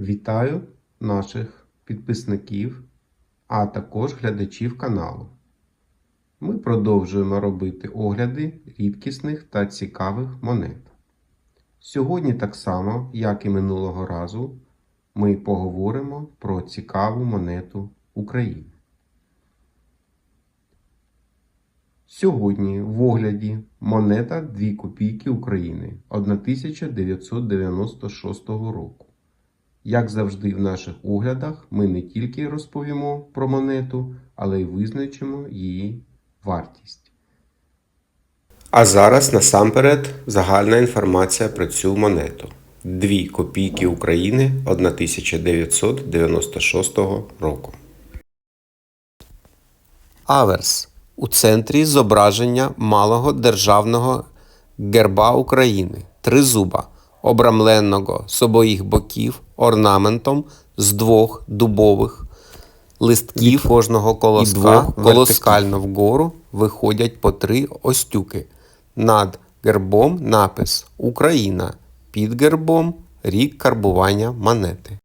Вітаю наших підписників, а також глядачів каналу. Ми продовжуємо робити огляди рідкісних та цікавих монет. Сьогодні, так само, як і минулого разу, ми поговоримо про цікаву монету України. Сьогодні в огляді монета 2 копійки України 1996 року. Як завжди в наших оглядах, ми не тільки розповімо про монету, але й визначимо її вартість. А зараз насамперед загальна інформація про цю монету. 2 копійки України 1996 року. Аверс у центрі зображення малого державного герба України тризуба, обрамленого з обоїх боків орнаментом з двох дубових листків кожного колоска, двох колоскально вгору виходять по три остюки. Над гербом напис Україна, під гербом рік карбування монети.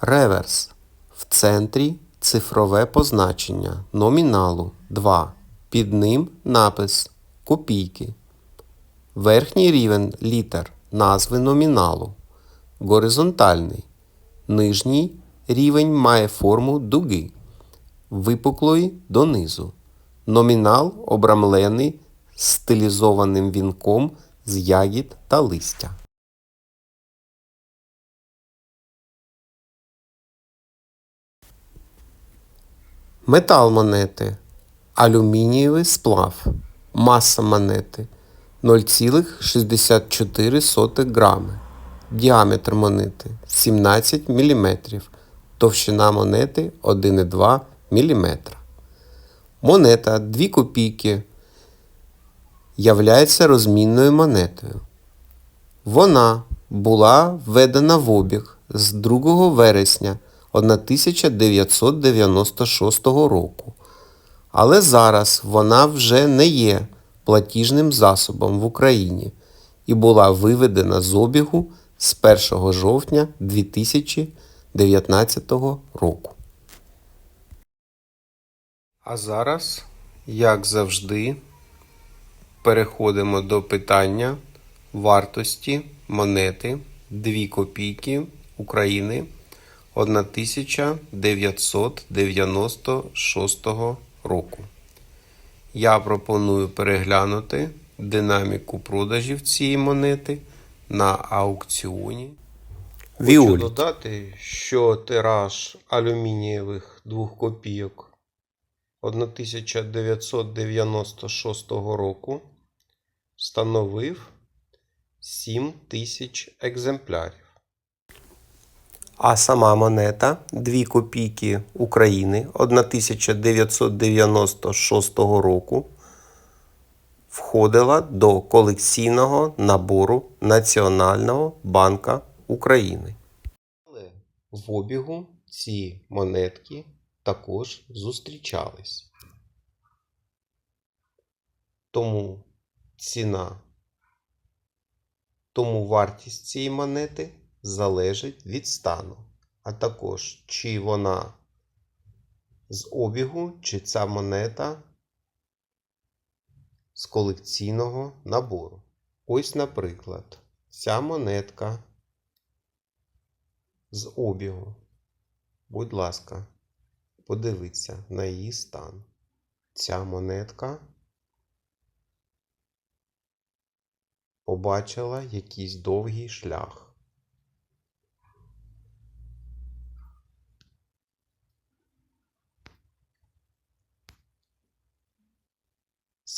Реверс. В центрі цифрове позначення номіналу 2. Під ним напис копійки. Верхній рівень літер назви номіналу. Горизонтальний. Нижній рівень має форму дуги, випуклої донизу. Номінал обрамлений стилізованим вінком з ягід та листя. Метал монети. Алюмінієвий сплав. Маса монети 0,64 грами. Діаметр монети 17 мм. Товщина монети 1,2 мм. Монета 2 копійки являється розмінною монетою. Вона була введена в обіг з 2 вересня 1996 року. Але зараз вона вже не є платіжним засобом в Україні і була виведена з обігу з 1 жовтня 2019 року. А зараз, як завжди, переходимо до питання вартості монети 2 копійки України 1996 року. Я пропоную переглянути динаміку продажів цієї монети на аукціоні. Хочу додати, що тираж алюмінієвих 2 копійок 1996 року становив 7 тисяч екземплярів. А сама монета 2 копійки України 1996 року входила до колекційного набору Національного банка України. Але в обігу ці монетки також зустрічались. Тому ціна, тому вартість цієї монети залежить від стану, а також чи вона з обігу, чи ця монета з колекційного набору. Ось, наприклад, ця монетка з обігу. Будь ласка, подивіться на її стан. Ця монетка побачила якийсь довгий шлях.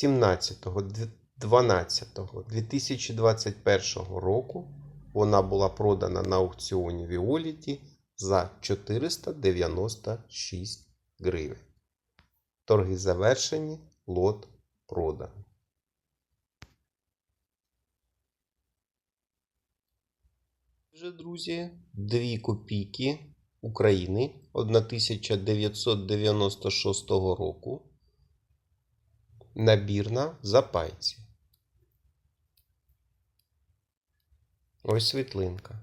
Сімнадцятого 12.2021 року вона була продана на аукціоні Віоліті за 496 гривень. Торги завершені, лот проданий. Вже, друзі, 2 копійки України 1996 року набірна в запайці. Ось світлинка.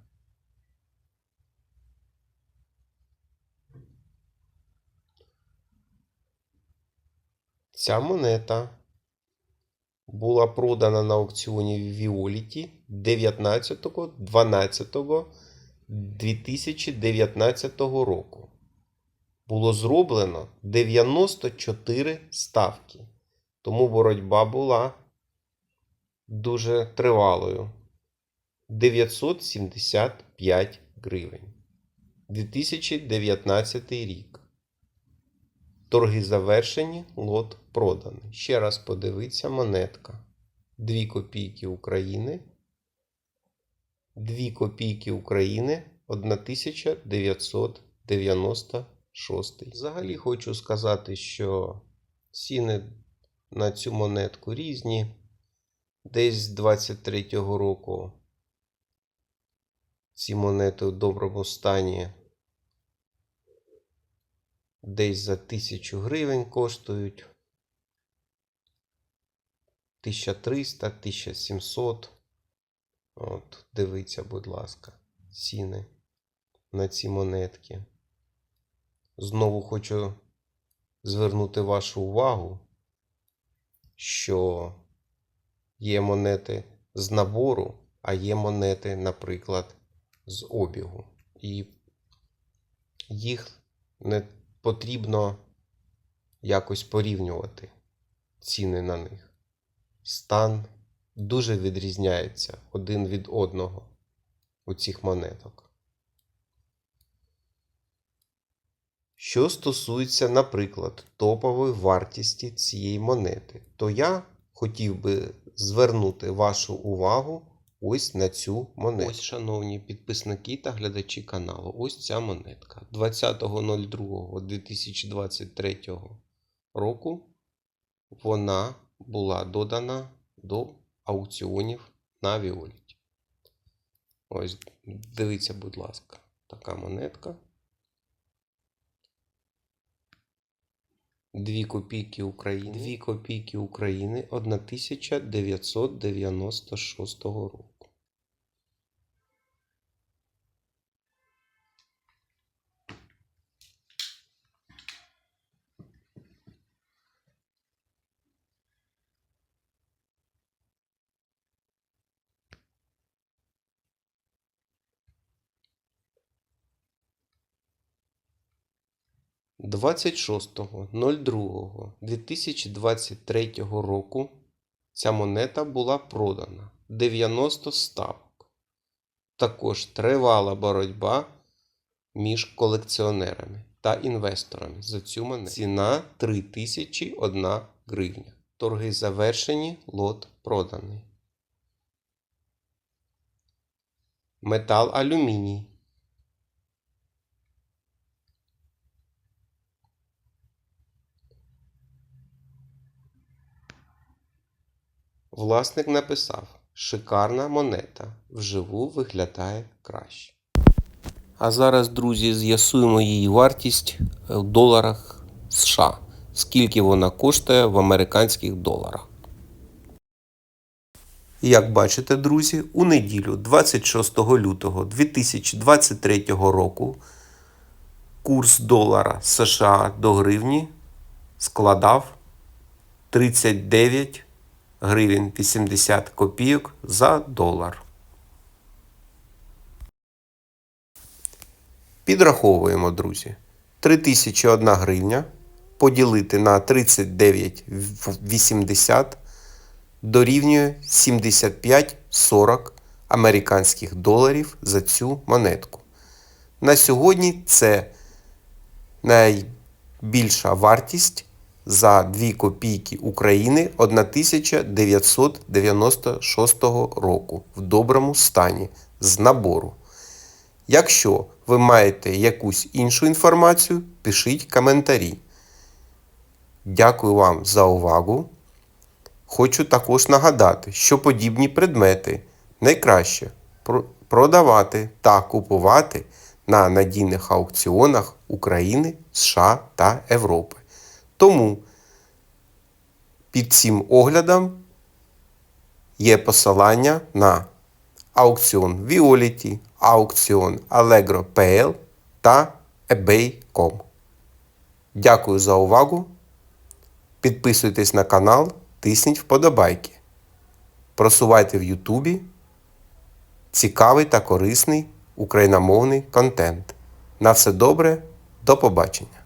Ця монета була продана на аукціоні 19-12-2019 року. Було зроблено 94 ставки. Тому боротьба була дуже тривалою. 975 гривень. 2019 рік. Торги завершені, лот проданий. Ще раз подивіться монетка. 2 копійки України. 2 копійки України 1996. Взагалі хочу сказати, що ціни на цю монетку різні. Десь з 23-го року ці монети у доброму стані десь за 1000 гривень коштують. 1300, 1700. От, дивіться, будь ласка, ціни на ці монетки. Знову хочу звернути вашу увагу, що є монети з набору, а є монети, наприклад, з обігу. І їх не потрібно якось порівнювати ціни на них. Стан дуже відрізняється один від одного у цих монеток. Що стосується, наприклад, топової вартості цієї монети, то я хотів би звернути вашу увагу ось на цю монету. Ось, шановні підписники та глядачі каналу, ось ця монетка. 20.02.2023 року вона була додана до аукціонів на Віоліті. Ось, дивіться, будь ласка, така монетка. 2 копійки України. 2 копійки України 1996 року. Двадцять шостого другого 2023 року ця монета була продана 90 ставок. Також тривала боротьба між колекціонерами та інвесторами за цю монету. Ціна 3001 гривня. Торги завершені, лот проданий. Метал алюміній. Власник написав: шикарна монета. Вживу виглядає краще. А зараз, друзі, з'ясуємо її вартість в доларах США. Скільки вона коштує в американських доларах. Як бачите, друзі, у неділю 26 лютого 2023 року курс долара США до гривні складав 39 гривень 80 копійок за долар. Підраховуємо, друзі. 3001 гривня поділити на 39,80 дорівнює 75,40 американських доларів за цю монетку. На сьогодні це найбільша вартість за 2 копійки України 1996 року в доброму стані з набору. Якщо ви маєте якусь іншу інформацію, пишіть коментарі. Дякую вам за увагу. Хочу також нагадати, що подібні предмети найкраще продавати та купувати на надійних аукціонах України, США та Європи. Тому під цим оглядом є посилання на аукціон Violet, аукціон Allegro.pl та eBay.com. Дякую за увагу. Підписуйтесь на канал, тисніть вподобайки. Просувайте в Ютубі цікавий та корисний україномовний контент. На все добре, до побачення!